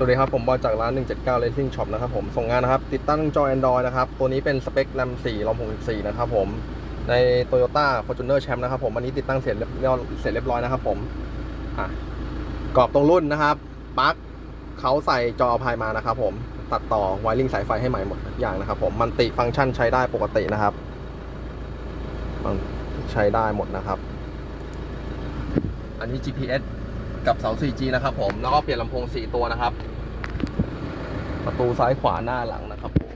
สวัสดีครับ ผมบอยจากร้าน 179 Racing Shop นะครับผม ส่งงานนะครับ ติดตั้งจอ Android นะครับ ตัวนี้เป็นสเปค RAM 4 ROM 64 นะครับผม ใน Toyota Fortuner Champ นะครับผมอันนี้ติดตั้งเสร็จเรียบร้อยเสร็จเรียบร้อยนะครับผมอะกรอบตรงรุ่นนะครับปลั๊กเขาใส่จอภายมานะครับผม ตัดต่อไวริงสายไฟให้ใหม่หมดทุกอย่างนะครับผมมันติฟังก์ชันใช้ได้ปกตินะครับ มันใช้ได้หมดนะครับ อันนี้ GPS กับเสา 4G นะครับผม แล้วก็เปลี่ยนลำโพง 4 ตัวนะครับ ประตูซ้ายขวาหน้าหลังนะครับผม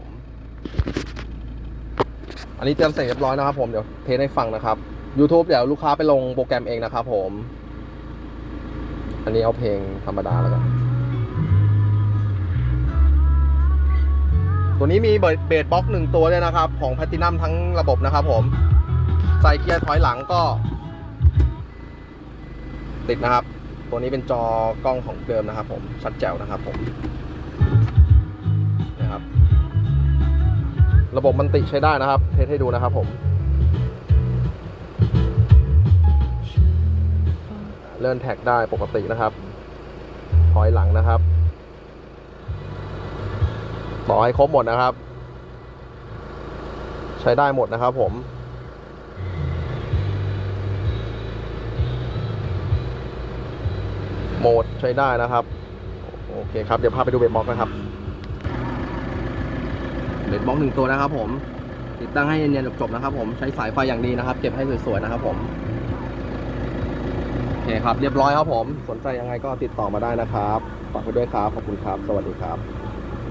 อันนี้เตรียมเสร็จเรียบร้อยนะครับผม เดี๋ยวเทสให้ฟังนะครับ YouTube เดี๋ยวลูกค้าไปลงโปรแกรมเองนะครับผม อันนี้เอาเพลงธรรมดาแล้วกัน ตัวนี้มีเบสบ็อกหนึ่งตัวด้วยนะครับ ของแพตินัมทั้งระบบนะครับผม ใส่เกียร์ถอยหลังก็ติดนะครับ ตัวนี้เป็นจอกล้องของเดิมนะครับ ผมชัดแจ๋วนะครับผมนะครับ ระบบมันติใช้ได้นะครับ เทสให้ดูนะครับผมเลื่อนแท็กได้ปกตินะครับถอยหลังนะครับ ต่อให้ครบหมดนะครับ ใช้ได้หมดนะครับผม โหมดใช้ได้นะครับโอเคครับเดี๋ยวพาไปดูเบรคบ็อกนะครับเบรคบ็อกหนึ่งตัวนะครับ ผม ติดตั้งให้เนียนๆจบๆนะครับ ผมใช้สายไฟอย่างดีนะครับ เก็บให้สวยๆนะครับ ผมโอเคครับเรียบร้อยครับผม สนใจยังไงก็ติดต่อมาได้นะครับฝากไปด้วยครับขอบคุณครับ สวัสดีครับ